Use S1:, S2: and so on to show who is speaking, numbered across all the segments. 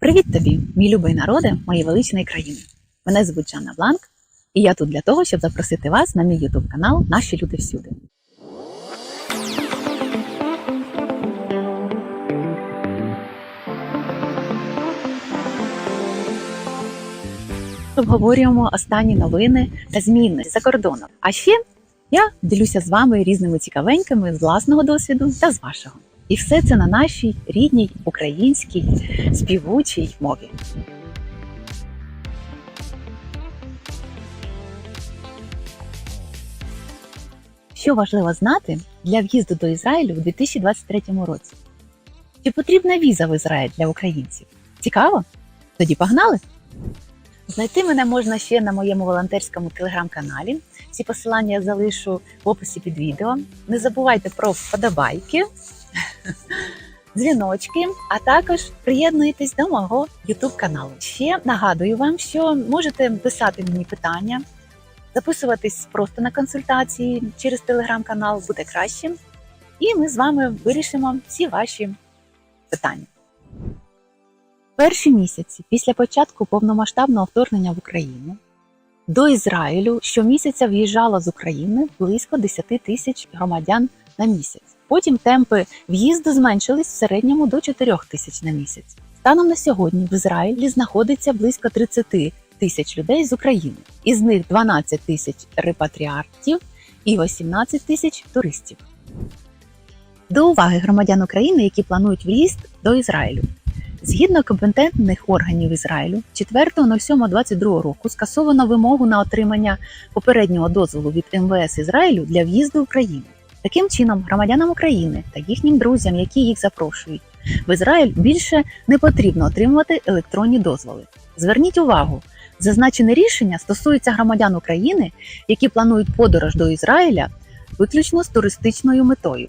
S1: Привіт тобі, мій любий народе, моєї величної країни. Мене звуть Жанна Бланк, і я тут для того, щоб запросити вас на мій YouTube канал Наші люди всюди. Обговорюємо останні новини та зміни за кордоном. А ще я ділюся з вами різними цікавенькими з власного досвіду та з вашого. І все це на нашій рідній українській співучій мові. Що важливо знати для в'їзду до Ізраїлю у 2023 році? Чи потрібна віза в Ізраїль для українців? Цікаво? Тоді погнали! Знайти мене можна ще на моєму волонтерському телеграм-каналі. Всі посилання я залишу в описі під відео. Не забувайте про вподобайки, дзвіночки, а також приєднуйтесь до мого YouTube каналу. Ще нагадую вам, що можете писати мені питання, записуватись просто на консультації через телеграм-канал буде краще. І ми з вами вирішимо всі ваші питання. Перші місяці після початку повномасштабного вторгнення в Україну до Ізраїлю щомісяця в'їжджало з України близько 10 тисяч громадян на місяць. Потім темпи в'їзду зменшились в середньому до 4 тисяч на місяць. Станом на сьогодні в Ізраїлі знаходиться близько 30 тисяч людей з України, із них 12 тисяч репатріартів і 18 тисяч туристів. До уваги громадян України, які планують в'їзд до Ізраїлю. Згідно компетентних органів Ізраїлю, 4.07.22 року скасовано вимогу на отримання попереднього дозволу від МВС Ізраїлю для в'їзду в країну. Таким чином, громадянам України та їхнім друзям, які їх запрошують в Ізраїль, більше не потрібно отримувати електронні дозволи. Зверніть увагу, зазначене рішення стосується громадян України, які планують подорож до Ізраїля виключно з туристичною метою.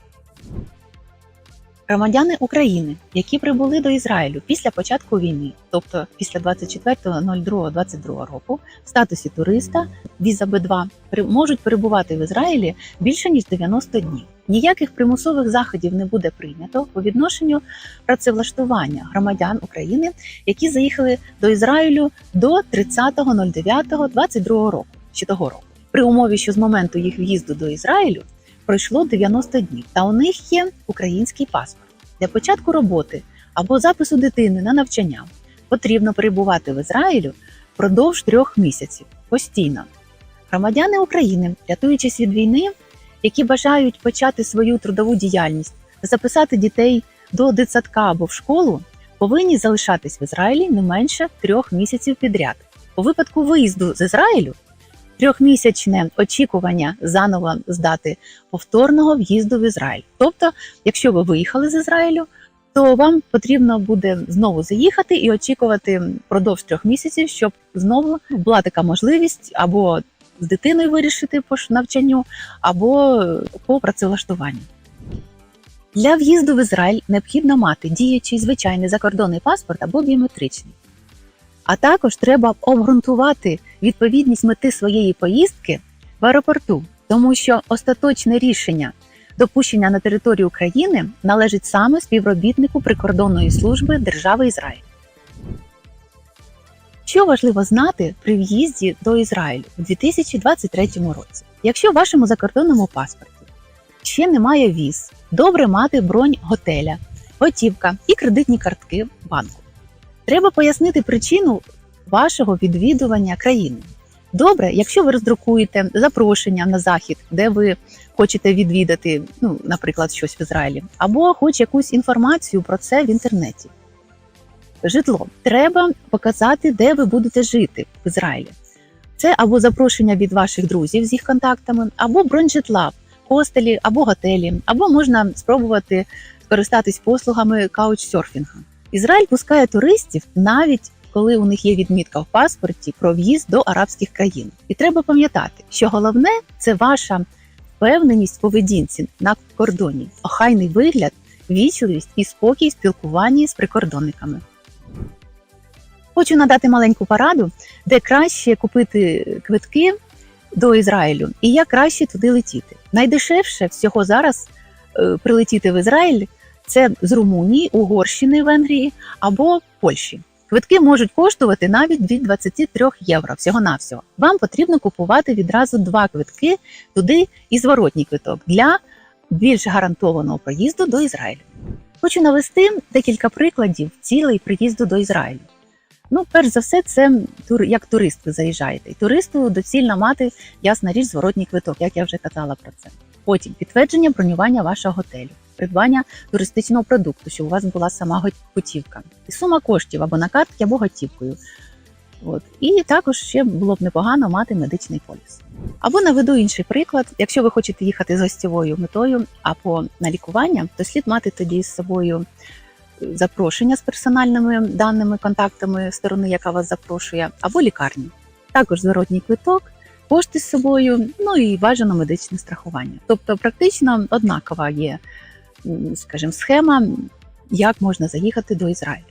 S1: Громадяни України, які прибули до Ізраїлю після початку війни, тобто після 24.02.22 року, в статусі туриста віза Б2, при- можуть перебувати в Ізраїлі більше ніж 90 днів. Ніяких примусових заходів не буде прийнято по відношенню працевлаштування громадян України, які заїхали до Ізраїлю до 30.09.22 року чи того року, при умові, що з моменту їх в'їзду до Ізраїлю пройшло 90 днів, та у них є український паспорт. Для початку роботи або запису дитини на навчання потрібно перебувати в Ізраїлю впродовж трьох місяців постійно. Громадяни України, рятуючись від війни, які бажають почати свою трудову діяльність, записати дітей до дитсадка або в школу, повинні залишатись в Ізраїлі не менше трьох місяців підряд. У випадку виїзду з Ізраїлю трьохмісячне очікування заново здати повторного в'їзду в Ізраїль. Тобто, якщо ви виїхали з Ізраїлю, то вам потрібно буде знову заїхати і очікувати впродовж трьох місяців, щоб знову була така можливість або з дитиною вирішити по навчанню, або по працевлаштуванню. Для в'їзду в Ізраїль необхідно мати діючий звичайний закордонний паспорт або біометричний. А також треба обґрунтувати відповідність мети своєї поїздки в аеропорту, тому що остаточне рішення допущення на територію України належить саме співробітнику прикордонної служби держави Ізраїль. Що важливо знати при в'їзді до Ізраїлю у 2023 році? Якщо в вашому закордонному паспорті ще немає віз, добре мати бронь готеля, готівка і кредитні картки банку. Треба пояснити причину вашого відвідування країни. Добре, якщо ви роздрукуєте запрошення на захід, де ви хочете відвідати, ну, наприклад, щось в Ізраїлі, або хоч якусь інформацію про це в інтернеті. Житло треба показати, де ви будете жити в Ізраїлі. Це або запрошення від ваших друзів з їх контактами, або бронь житла, хостелі або готелі, або можна спробувати скористатись послугами каучсерфінгу. Ізраїль пускає туристів навіть коли у них є відмітка в паспорті про в'їзд до арабських країн. І треба пам'ятати, що головне це ваша впевненість поведінці на кордоні, охайний вигляд, вічливість і спокій спілкуванні з прикордонниками. Хочу надати маленьку пораду, де краще купити квитки до Ізраїлю і як краще туди летіти. Найдешевше всього зараз е, прилетіти в Ізраїль це з Румунії, Угорщини, Венгрії або Польщі. Квитки можуть коштувати навіть від 23 євро всього-навсього. Вам потрібно купувати відразу два квитки туди і зворотній квиток для більш гарантованого проїзду до Ізраїлю. Хочу навести декілька прикладів цілей приїзду до Ізраїлю. Ну, перш за все, це тур, як турист ви заїжджаєте. І туристу доцільно мати, ясна річ, зворотній квиток, як я вже казала про це. Потім підтвердження бронювання вашого готелю, придбання туристичного продукту, щоб у вас була сама готівка, і сума коштів або на картки, або готівкою. От. І також ще було б непогано мати медичний поліс. Або наведу інший приклад: якщо ви хочете їхати з гостєвою метою або на лікування, то слід мати тоді з собою запрошення з персональними даними, контактами сторони, яка вас запрошує, або лікарні. Також зворотній квиток, кошти з собою, ну і бажано медичне страхування. Тобто, практично однакова є, скажімо, схема, як можна заїхати до Ізраїлю.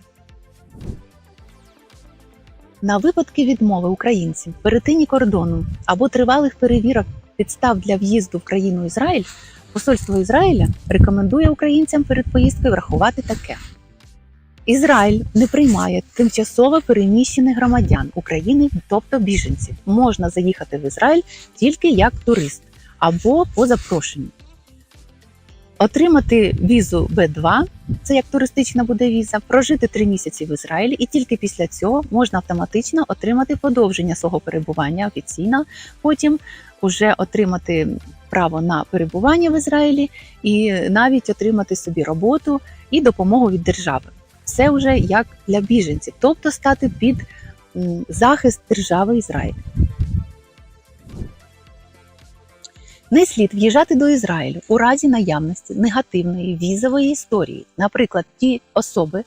S1: На випадки відмови українців в перетині кордону або тривалих перевірок підстав для в'їзду в країну Ізраїль, посольство Ізраїля рекомендує українцям перед поїздкою врахувати таке: Ізраїль не приймає тимчасово переміщених громадян України, тобто біженців. Можна заїхати в Ізраїль тільки як турист або по запрошенню. Отримати візу Б2, це як туристична буде віза, прожити три місяці в Ізраїлі, і тільки після цього можна автоматично отримати подовження свого перебування офіційно, потім уже отримати право на перебування в Ізраїлі і навіть отримати собі роботу і допомогу від держави. Все вже як для біженців, тобто стати під захист держави Ізраїль. Не слід в'їжджати до Ізраїлю у разі наявності негативної візової історії, наприклад, ті особи,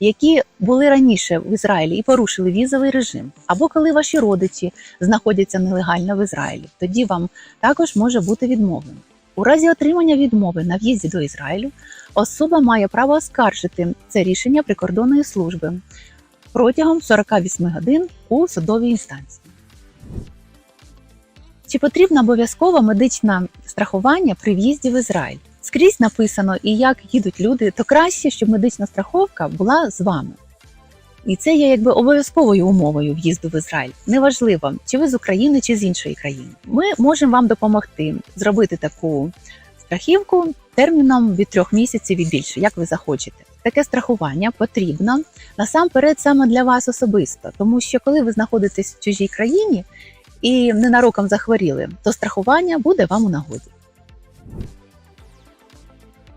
S1: які були раніше в Ізраїлі і порушили візовий режим, або коли ваші родичі знаходяться нелегально в Ізраїлі, тоді вам також може бути відмовлено. У разі отримання відмови на в'їзді до Ізраїлю особа має право оскаржити це рішення прикордонної служби протягом 48 годин у судовій інстанції. Чи потрібно обов'язково медичне страхування при в'їзді в Ізраїль? Скрізь написано, і як їдуть люди, то краще, щоб медична страховка була з вами. І це є якби обов'язковою умовою в'їзду в Ізраїль. Неважливо, чи ви з України, чи з іншої країни. Ми можемо вам допомогти зробити таку страхівку терміном від трьох місяців і більше, як ви захочете. Таке страхування потрібно насамперед саме для вас особисто, тому що коли ви знаходитесь в чужій країні і ненароком захворіли, то страхування буде вам у нагоді.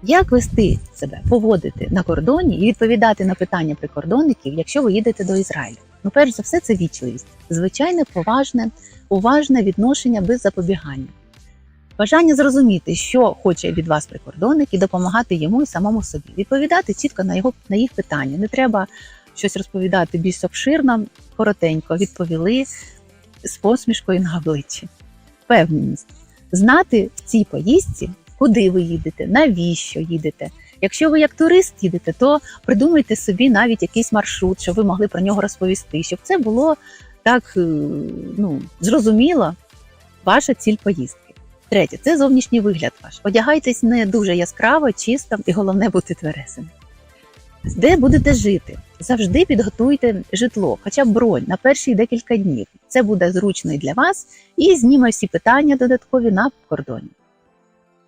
S1: Як вести себе, поводити на кордоні і відповідати на питання прикордонників, якщо ви їдете до Ізраїлю? Ну, перш за все, це вічливість, звичайне, поважне, уважне відношення без запобігання, бажання зрозуміти, що хоче від вас прикордонник, і допомагати йому і самому собі, відповідати чітко на його на їх питання. Не треба щось розповідати більш обширно, коротенько відповіли з посмішкою на обличчі. Впевненість знати в цій поїздці, куди ви їдете, навіщо їдете. Якщо ви як турист їдете, то придумайте собі навіть якийсь маршрут, щоб ви могли про нього розповісти, щоб це було так е, ну, зрозуміло, ваша ціль поїздки. Третє це зовнішній вигляд ваш. Одягайтесь не дуже яскраво, чисто і головне бути тверезим. Де будете жити? Завжди підготуйте житло, хоча б бронь на перші декілька днів. Це буде зручно і для вас і зніме всі питання додаткові на кордоні.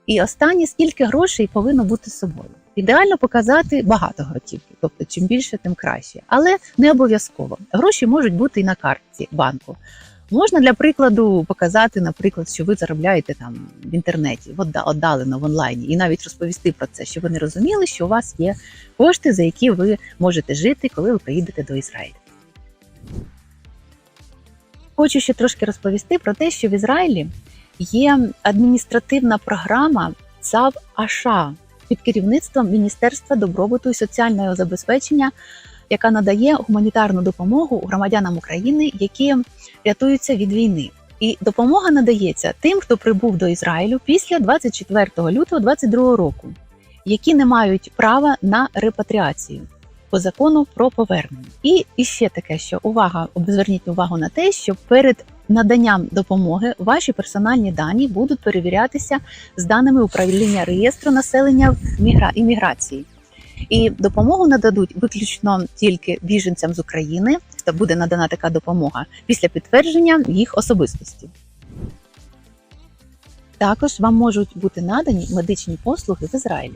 S1: І останнє, скільки грошей повинно бути з собою. Ідеально показати багато готівки, тобто чим більше, тим краще. Але не обов'язково. Гроші можуть бути і на картці банку. Можна для прикладу показати, наприклад, що ви заробляєте там в інтернеті, віддалено в онлайні, і навіть розповісти про це, щоб вони розуміли, що у вас є кошти, за які ви можете жити, коли ви приїдете до Ізраїлю. Хочу ще трошки розповісти про те, що в Ізраїлі є адміністративна програма ЦАВ АША під керівництвом Міністерства добробуту і соціального забезпечення, яка надає гуманітарну допомогу громадянам України, які рятуються від війни. І допомога надається тим, хто прибув до Ізраїлю після 24 лютого 2022 року, які не мають права на репатріацію по закону про повернення. І, і ще таке, що увага, зверніть увагу на те, що перед наданням допомоги ваші персональні дані будуть перевірятися з даними управління реєстру населення мігра... імміграції. І допомогу нададуть виключно тільки біженцям з України. Та буде надана така допомога після підтвердження їх особистості. Також вам можуть бути надані медичні послуги в Ізраїлі.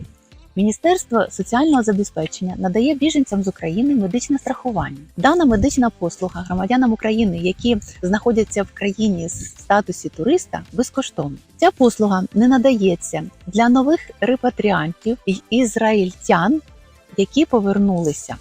S1: Міністерство соціального забезпечення надає біженцям з України медичне страхування. Дана медична послуга громадянам України, які знаходяться в країні з статусі туриста, безкоштовна. Ця послуга не надається для нових репатріантів і ізраїльтян, які повернулися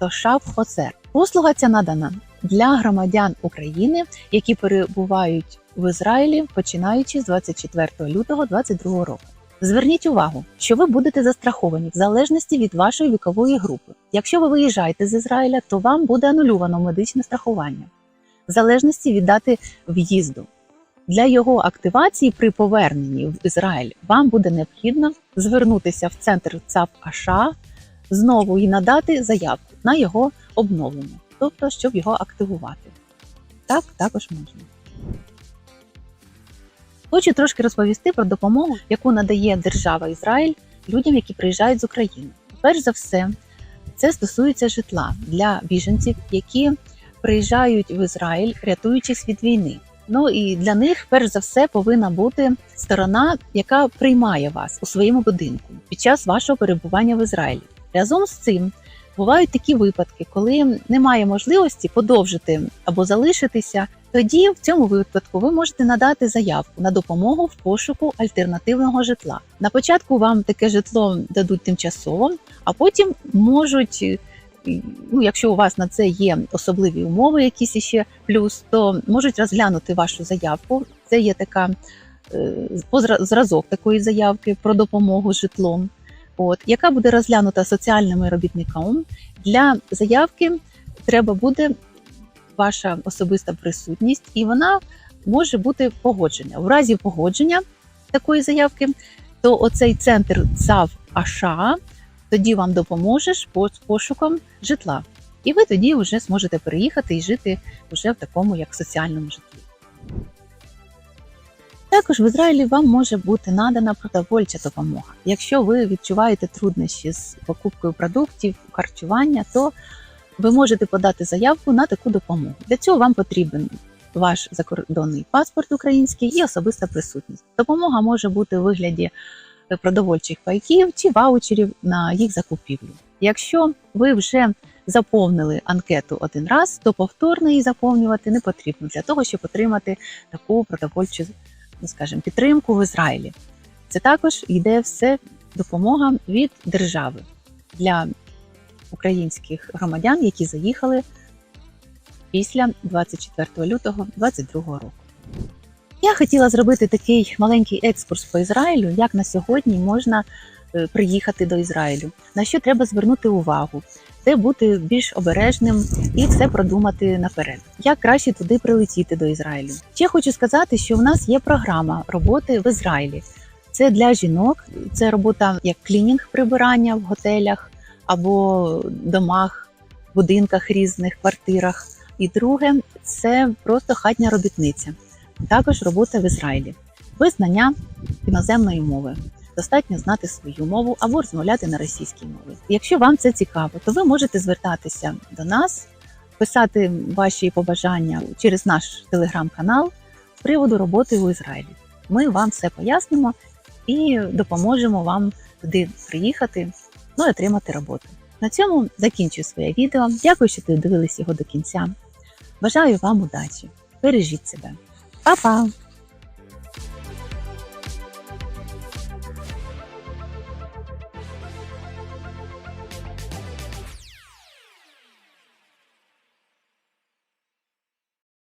S1: до Хоцер. Послуга ця надана для громадян України, які перебувають в Ізраїлі починаючи з 24 лютого 2022 року. Зверніть увагу, що ви будете застраховані в залежності від вашої вікової групи. Якщо ви виїжджаєте з Ізраїля, то вам буде анулювано медичне страхування в залежності від дати в'їзду. Для його активації при поверненні в Ізраїль вам буде необхідно звернутися в центр ЦАП АША знову і надати заявку на його обновлення, тобто щоб його активувати. Так також можна. Хочу трошки розповісти про допомогу, яку надає держава Ізраїль людям, які приїжджають з України. Перш за все, це стосується житла для біженців, які приїжджають в Ізраїль, рятуючись від війни. Ну і для них, перш за все, повинна бути сторона, яка приймає вас у своєму будинку під час вашого перебування в Ізраїлі. Разом з цим бувають такі випадки, коли немає можливості подовжити або залишитися. Тоді в цьому випадку ви можете надати заявку на допомогу в пошуку альтернативного житла. На початку вам таке житло дадуть тимчасово, а потім можуть, ну якщо у вас на це є особливі умови, якісь іще плюс, то можуть розглянути вашу заявку. Це є така е, зразок такої заявки про допомогу житлом, от яка буде розглянута соціальними робітниками. Для заявки треба буде ваша особиста присутність, і вона може бути погоджена. В разі погодження такої заявки, то оцей центр ЦАВ АША тоді вам допоможе з пошуком житла. І ви тоді вже зможете переїхати і жити вже в такому як соціальному житлі. Також в Ізраїлі вам може бути надана продовольча допомога. Якщо ви відчуваєте труднощі з покупкою продуктів, харчування, то ви можете подати заявку на таку допомогу. Для цього вам потрібен ваш закордонний паспорт український і особиста присутність. Допомога може бути у вигляді продовольчих пайків чи ваучерів на їх закупівлю. Якщо ви вже заповнили анкету один раз, то повторно її заповнювати не потрібно для того, щоб отримати таку продовольчу, скажімо, підтримку в Ізраїлі. Це також йде все допомога від держави для українських громадян, які заїхали після 24 лютого 2022 року. Я хотіла зробити такий маленький екскурс по Ізраїлю, як на сьогодні можна е, приїхати до Ізраїлю, на що треба звернути увагу, це бути більш обережним і все продумати наперед. Як краще туди прилетіти до Ізраїлю? Ще хочу сказати, що в нас є програма роботи в Ізраїлі. Це для жінок, це робота як клінінг прибирання в готелях або домах, будинках різних, квартирах. І друге це просто хатня робітниця. Також робота в Ізраїлі, визнання іноземної мови. Достатньо знати свою мову або розмовляти на російській мові. Якщо вам це цікаво, то ви можете звертатися до нас, писати ваші побажання через наш телеграм-канал з приводу роботи у Ізраїлі. Ми вам все пояснимо і допоможемо вам туди приїхати, ну і отримати роботу. На цьому закінчую своє відео. Дякую, що ви дивились його до кінця. Бажаю вам удачі! Бережіть себе! Па-па!